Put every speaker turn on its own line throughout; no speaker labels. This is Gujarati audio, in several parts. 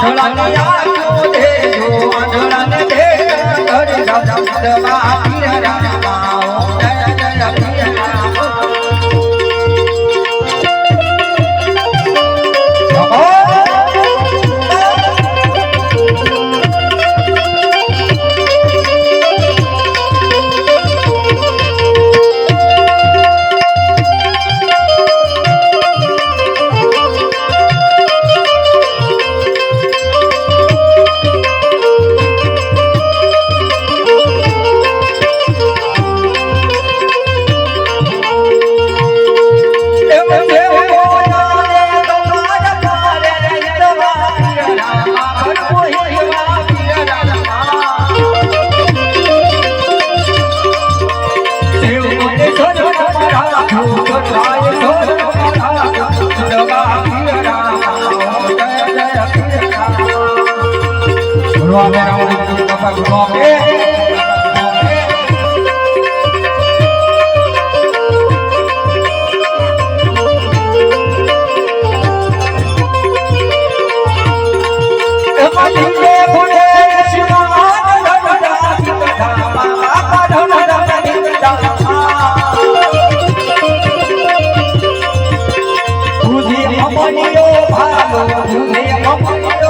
જય જય ગુલાબે રાવણ ગુરુ બાપા ગુલાબે ભાલો ભૂલે અપડો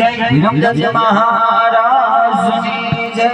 વિરમજન મહારાજની જય